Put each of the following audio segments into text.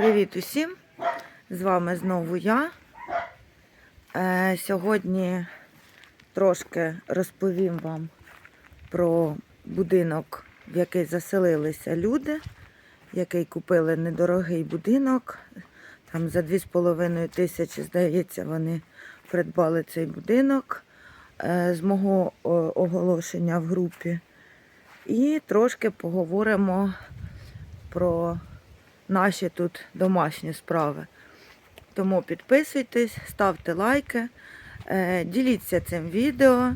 Привіт усім! З вами знову я. Е, сьогодні трошки розповім вам про будинок, в який заселилися люди, який купили недорогий будинок. Там за 2,5 тисячі, здається, вони придбали цей будинок е, з мого оголошення в групі. І трошки поговоримо про наші тут домашні справи. Тому підписуйтесь, ставте лайки, е, діліться цим відео,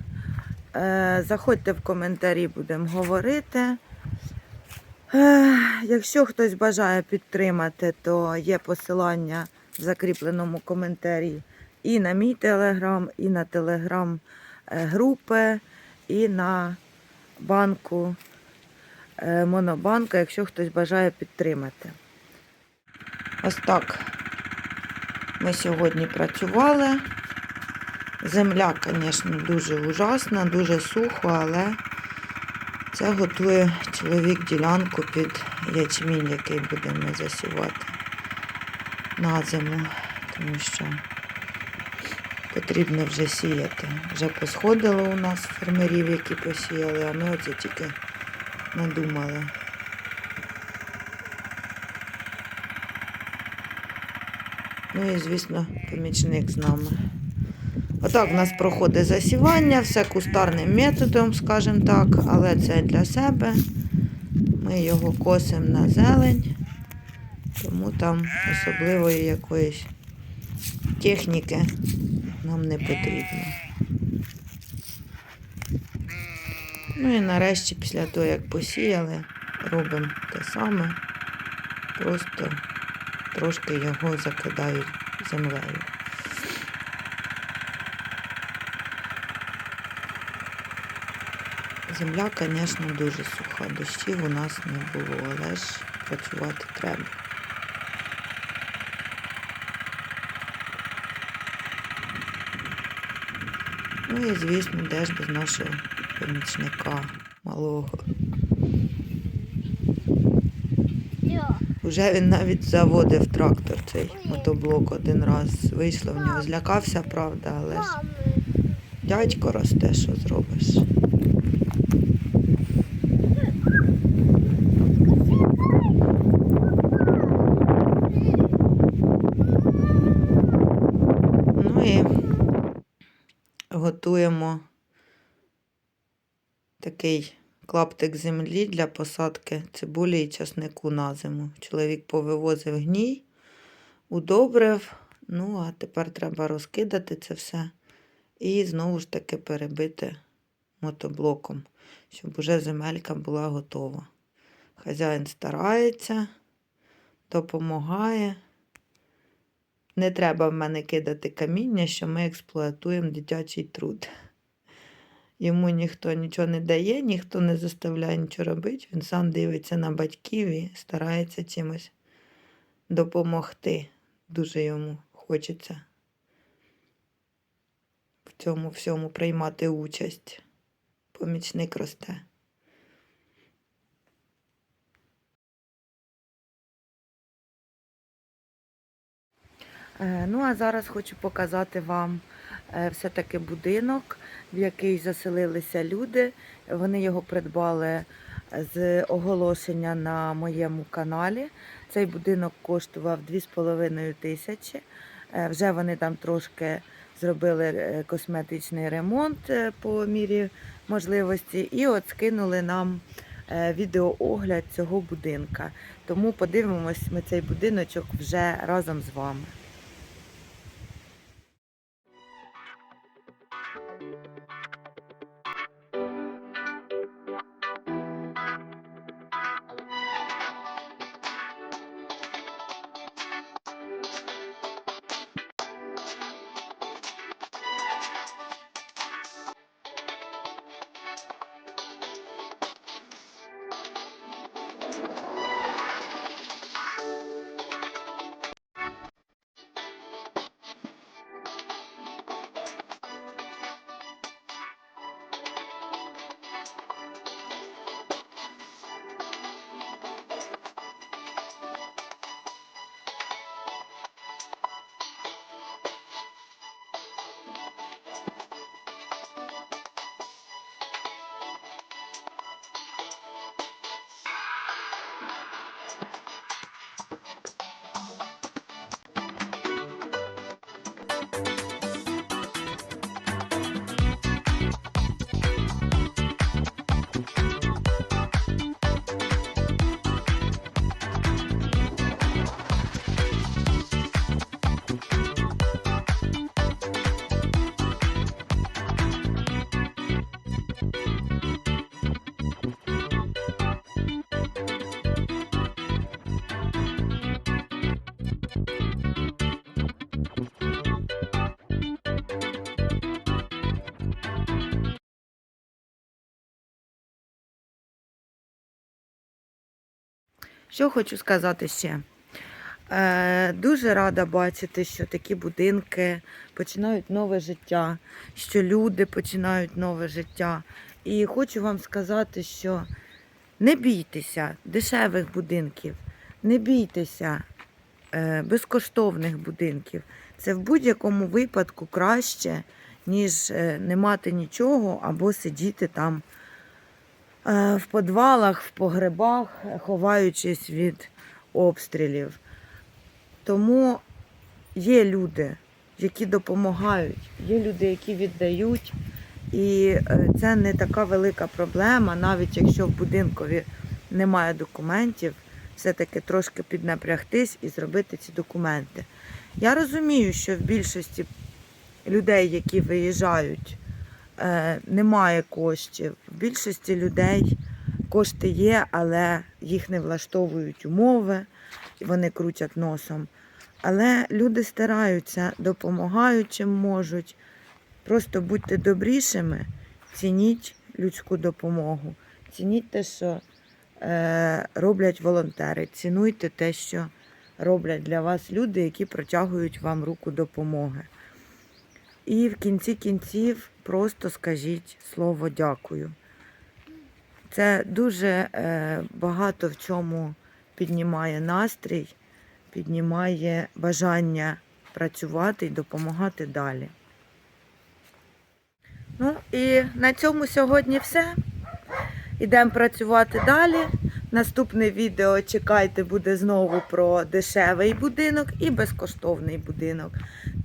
е, заходьте в коментарі, будемо говорити. Е, Якщо хтось бажає підтримати, то є посилання в закріпленому коментарі і на мій телеграм, і на телеграм групи, і на банку Монобанка, якщо хтось бажає підтримати. Ось так ми сьогодні працювали. Земля, звісно, дуже ужасна, дуже сухо, але це готує чоловік ділянку під ячмінь, який будемо засівати на зиму, тому що потрібно вже сіяти. Вже посходило у нас фермерів, які посіяли, а ми оце тільки надумали. Ну і, звісно, помічник з нами. Отак у нас проходить засівання, все кустарним методом, скажімо так, але це для себе. Ми його косимо на зелень, тому там особливої якоїсь техніки нам не потрібно. Ну і нарешті, після того, як посіяли, робимо те саме, просто трошки його закидають землею. Земля, звісно, дуже суха. Дощів у нас не було, але ж працювати треба. Ну і, звісно, де ж без нашого помічника малого. Уже він навіть заводив трактор цей мотоблок один раз. Вийшло в нього. Злякався, правда, але ж дядько росте, що зробиш. Ну і готуємо такий клаптик землі для посадки цибулі і часнику на зиму. Чоловік повивозив гній, удобрив. Ну, а тепер треба розкидати це все і знову ж таки перебити мотоблоком, щоб уже земелька була готова. Хазяїн старається, допомагає. Не треба в мене кидати каміння, що ми експлуатуємо дитячий труд. Йому ніхто нічого не дає, ніхто не заставляє нічого робити. Він сам дивиться на батьків і старається чимось допомогти. Дуже йому хочеться в цьому всьому приймати участь. Помічник росте. Е, Ну, а зараз хочу показати вам все-таки будинок, в який заселилися люди. Вони його придбали з оголошення на моєму каналі. Цей будинок коштував 2,5 тисячі. Е, Вже вони там трошки зробили е, косметичний ремонт е, по мірі можливості. І от скинули нам е, відеоогляд цього будинка. Тому подивимось ми цей будиночок вже разом з вами. Що хочу сказати ще? Е, дуже рада бачити, що такі будинки починають нове життя, що люди починають нове життя. І хочу вам сказати, що не бійтеся дешевих будинків, не бійтеся е, безкоштовних будинків. Це в будь-якому випадку краще, ніж е, не мати нічого або сидіти там в підвалах, в погребах, ховаючись від обстрілів. Тому є люди, які допомагають, є люди, які віддають. І е, це не така велика проблема, навіть якщо в будинкові немає документів, все-таки трошки піднапрягтись і зробити ці документи. Я розумію, що в більшості людей, які виїжджають, е, немає коштів. В більшості людей кошти є, але їх не влаштовують умови, вони крутять носом. Але люди стараються, допомагають чим можуть. Просто будьте добрішими, цініть людську допомогу, цініть те, що е, роблять волонтери, цінуйте те, що роблять для вас люди, які протягують вам руку допомоги. І в кінці кінців просто скажіть слово дякую. Це дуже е, багато в чому піднімає настрій, піднімає бажання працювати і допомагати далі. Ну і на цьому сьогодні все. Ідемо працювати далі. Наступне відео чекайте буде знову про дешевий будинок і безкоштовний будинок.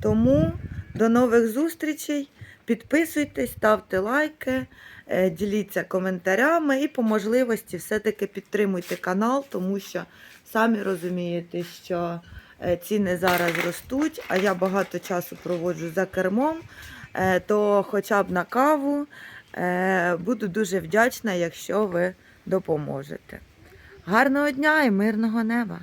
Тому до нових зустрічей. Підписуйтесь, ставте лайки, е, діліться коментарями і по можливості все-таки підтримуйте канал, тому що самі розумієте, що е, ціни зараз ростуть, а я багато часу проводжу за кермом, е, то хоча б на каву буду дуже вдячна, якщо ви допоможете. Гарного дня і мирного неба!